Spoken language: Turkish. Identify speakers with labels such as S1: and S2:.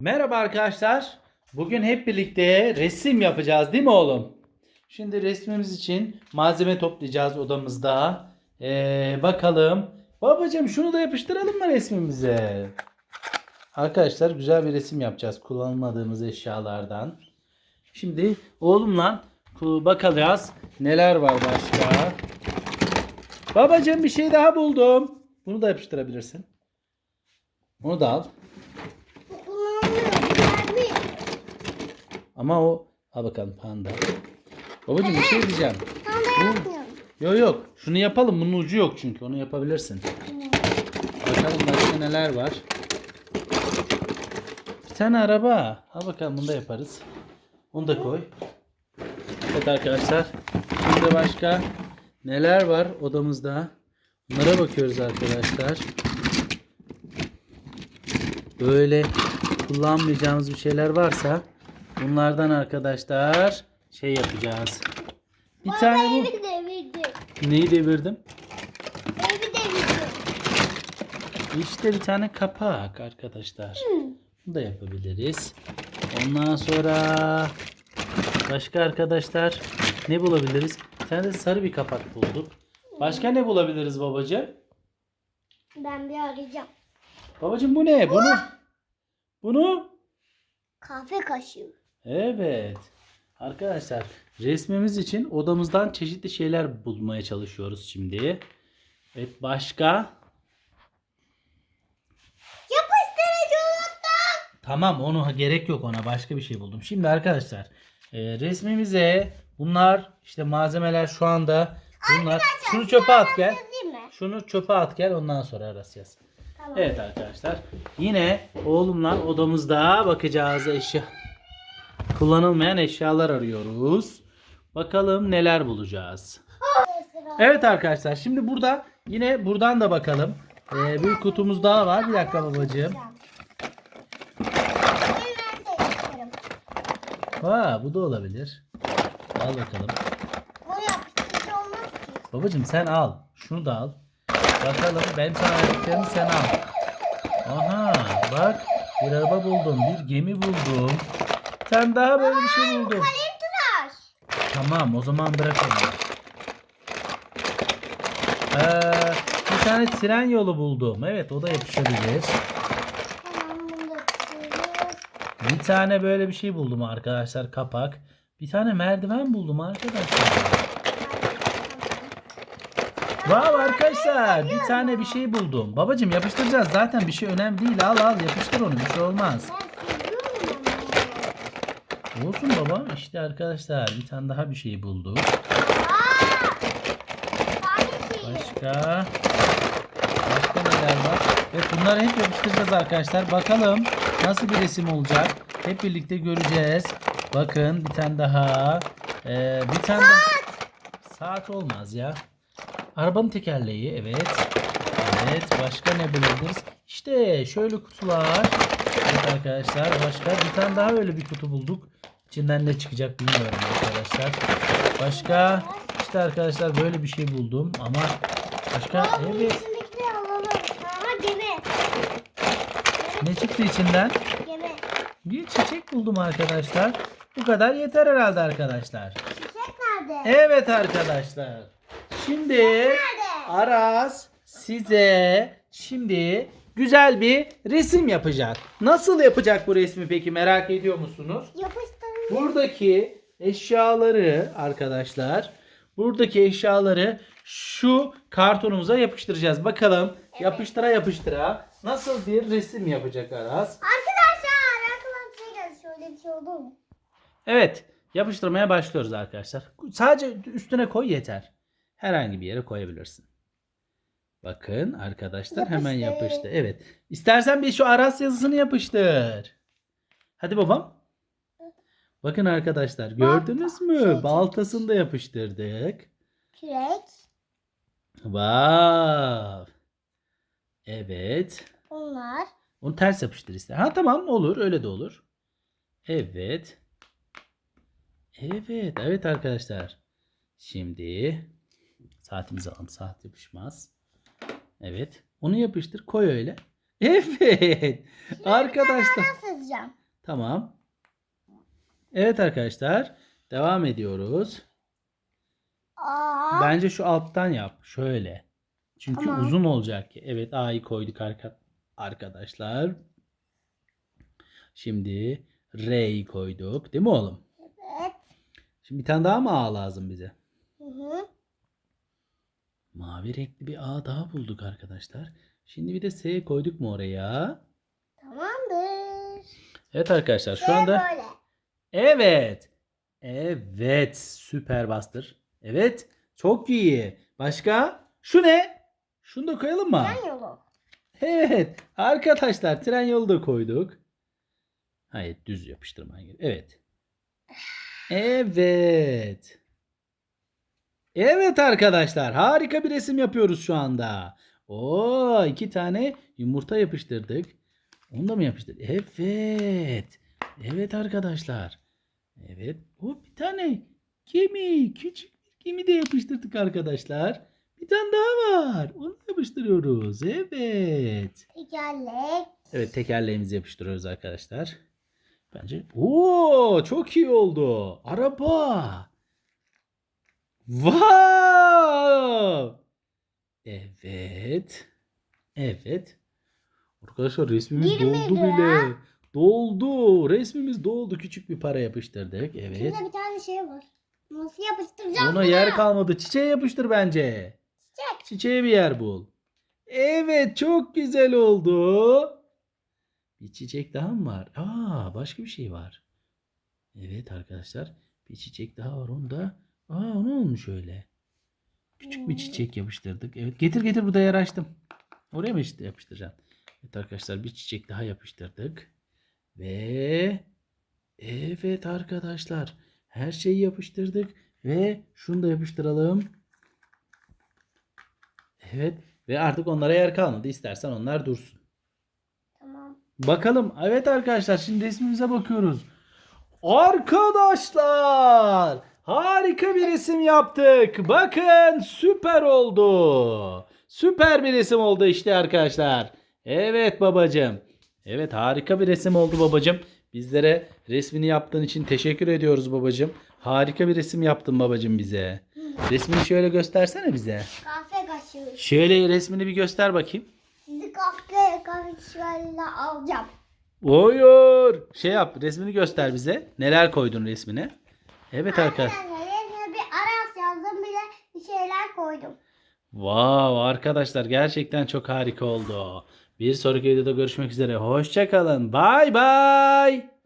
S1: Merhaba arkadaşlar. Bugün hep birlikte resim yapacağız değil mi oğlum? Şimdi resmimiz için malzeme toplayacağız odamızda. Ee, bakalım. Babacığım şunu da yapıştıralım mı resmimize? Arkadaşlar güzel bir resim yapacağız kullanmadığımız eşyalardan. Şimdi oğlumla bakacağız neler var başka. Babacığım bir şey daha buldum. Bunu da yapıştırabilirsin. Bunu da al. Ama o al bakalım panda. Babacığım bir şey diyeceğim. Yok yok. Şunu yapalım. Bunun ucu yok çünkü. Onu yapabilirsin. Bakalım başka neler var. Bir tane araba. Al bakalım bunu da yaparız. Onu da koy. Evet arkadaşlar. Şimdi başka neler var odamızda? Bunlara bakıyoruz arkadaşlar. Böyle kullanmayacağımız bir şeyler varsa bunlardan arkadaşlar şey yapacağız. Bir tane bu.
S2: Evi devirdim.
S1: Neyi devirdim?
S2: Evi devirdim.
S1: İşte bir tane kapak arkadaşlar. Bunu da yapabiliriz. Ondan sonra başka arkadaşlar ne bulabiliriz? Bir tane de sarı bir kapak bulduk. Başka ne bulabiliriz babacığım?
S2: Ben bir arayacağım.
S1: Babacığım bu ne? Bunu bunu
S2: Kahve kaşığı.
S1: Evet. Arkadaşlar resmimiz için odamızdan çeşitli şeyler bulmaya çalışıyoruz şimdi. Evet başka?
S2: Yapıştırıcı unuttum.
S1: Tamam onu gerek yok ona başka bir şey buldum. Şimdi arkadaşlar e, resmimize bunlar işte malzemeler şu anda bunlar. Şunu çöpe at gel. Şunu çöpe at gel ondan sonra arasacağız.
S2: Tamam.
S1: Evet arkadaşlar. Yine oğlumla odamızda bakacağız eşya. Kullanılmayan eşyalar arıyoruz. Bakalım neler bulacağız. Evet arkadaşlar şimdi burada yine buradan da bakalım. Ee, bir kutumuz daha var. Bir dakika babacığım. Ha bu da olabilir. Al bakalım. Babacığım sen al. Şunu da al. Bakalım benim sana verdiklerimi sen al. Aha bak bir araba buldum. Bir gemi buldum. Sen daha böyle bir şey buldum.
S2: Kalem tıraş.
S1: Tamam o zaman bırakalım. Ee, bir tane tren yolu buldum. Evet o da yapışabilir.
S2: Tamam bunu da.
S1: Bir tane böyle bir şey buldum arkadaşlar kapak. Bir tane merdiven buldum arkadaşlar. Wow arkadaşlar bir tane bir şey buldum. Babacım yapıştıracağız zaten bir şey önemli değil. Al al yapıştır onu bir şey olmaz. Olsun baba işte arkadaşlar bir tane daha bir şey bulduk. Başka başka neler var? Evet bunları hep yapıştıracağız arkadaşlar. Bakalım nasıl bir resim olacak. Hep birlikte göreceğiz. Bakın bir tane daha. Ee, bir tane daha. Saat olmaz ya. Arabanın tekerleği evet. Evet başka ne bulabiliriz? İşte şöyle kutular. Evet arkadaşlar başka bir tane daha öyle bir kutu bulduk. İçinden ne çıkacak bilmiyorum arkadaşlar. Başka işte arkadaşlar böyle bir şey buldum ama başka
S2: Aa,
S1: evet.
S2: Aha gemi.
S1: ne çıktı içinden?
S2: Gemi.
S1: Bir çiçek buldum arkadaşlar. Bu kadar yeter herhalde arkadaşlar.
S2: Çiçek nerede?
S1: Evet arkadaşlar. Şimdi Aras size şimdi güzel bir resim yapacak. Nasıl yapacak bu resmi peki merak ediyor musunuz?
S2: Yapıştırın.
S1: Buradaki eşyaları arkadaşlar buradaki eşyaları şu kartonumuza yapıştıracağız. Bakalım yapıştıra yapıştıra nasıl bir resim yapacak Aras?
S2: Arkadaşlar aklıma bir şey geldi. Şöyle bir şey mu?
S1: Evet yapıştırmaya başlıyoruz arkadaşlar. Sadece üstüne koy yeter. Herhangi bir yere koyabilirsin. Bakın arkadaşlar hemen
S2: Yapıştı.
S1: yapıştı. Evet. İstersen bir şu Aras yazısını yapıştır. Hadi babam. Bakın arkadaşlar gördünüz mü? Baltasını da yapıştırdık.
S2: Kürek.
S1: Vav. Evet.
S2: Onlar.
S1: Onu ters yapıştır ister. Ha tamam olur öyle de olur. Evet. Evet evet arkadaşlar. Şimdi saatimizi alalım. Saat yapışmaz. Evet. Onu yapıştır koy öyle. Evet. Arkadaşlar.
S2: Ben sızacağım.
S1: Tamam. Evet arkadaşlar. Devam ediyoruz.
S2: Aa.
S1: Bence şu alttan yap. Şöyle. Çünkü
S2: Tamam.
S1: uzun olacak ki. Evet A'yı koyduk arka arkadaşlar. Şimdi R'yi koyduk. Değil mi oğlum?
S2: Evet.
S1: Şimdi bir tane daha mı A lazım bize?
S2: Hı hı.
S1: Mavi renkli bir A daha bulduk arkadaşlar. Şimdi bir de S koyduk mu oraya?
S2: Tamamdır.
S1: Evet arkadaşlar şu anda
S2: böyle.
S1: evet. Evet süper bastır. Evet çok iyi. Başka? Şu ne? Şunu da koyalım mı?
S2: Tren yolu.
S1: Evet arkadaşlar tren yolu da koyduk. Hayır düz yapıştırman gerekiyor. Evet. Evet. Evet arkadaşlar harika bir resim yapıyoruz şu anda. Oo iki tane yumurta yapıştırdık. Onu da mı yapıştırdık? Evet. Evet arkadaşlar. Evet. O bir tane gemi. Küçük bir gemi de yapıştırdık arkadaşlar. Bir tane daha var. Onu da yapıştırıyoruz. Evet.
S2: Tekerlek.
S1: Evet tekerleğimizi yapıştırıyoruz arkadaşlar. Bence Oo çok iyi oldu. Araba. Wow! Evet. Evet. Arkadaşlar resmimiz
S2: 20
S1: doldu
S2: lira.
S1: bile. Doldu. Resmimiz doldu. Küçük bir para yapıştırdık. Evet.
S2: Şurada bir tane şey var. Nasıl yapıştıracağım
S1: Ona
S2: bunu?
S1: yer kalmadı. Çiçeğe yapıştır bence.
S2: Çiçek.
S1: Çiçeğe bir yer bul. Evet çok güzel oldu. Bir çiçek daha mı var? Aa başka bir şey var. Evet arkadaşlar bir çiçek daha var onda. Aa ne olmuş öyle? Küçük bir çiçek yapıştırdık. Evet getir getir burada yer açtım. Oraya mı işte yapıştıracaksın? Evet arkadaşlar bir çiçek daha yapıştırdık. Ve evet arkadaşlar her şeyi yapıştırdık. Ve şunu da yapıştıralım. Evet ve artık onlara yer kalmadı. İstersen onlar dursun.
S2: Tamam.
S1: Bakalım. Evet arkadaşlar şimdi resmimize bakıyoruz. Arkadaşlar harika bir resim yaptık. Bakın süper oldu. Süper bir resim oldu işte arkadaşlar. Evet babacığım. Evet harika bir resim oldu babacığım. Bizlere resmini yaptığın için teşekkür ediyoruz babacığım. Harika bir resim yaptın babacığım bize. Resmini şöyle göstersene bize.
S2: Kahve kaşığı.
S1: Şöyle resmini bir göster bakayım.
S2: Sizi kahve kaşığıyla alacağım.
S1: Hayır. Şey yap resmini göster bize. Neler koydun resmine? Evet arkadaşlar.
S2: Arkadaşlar bir Aras yazdım bir de bir şeyler koydum.
S1: Wow arkadaşlar gerçekten çok harika oldu. Bir sonraki videoda görüşmek üzere. Hoşçakalın. Bay bay.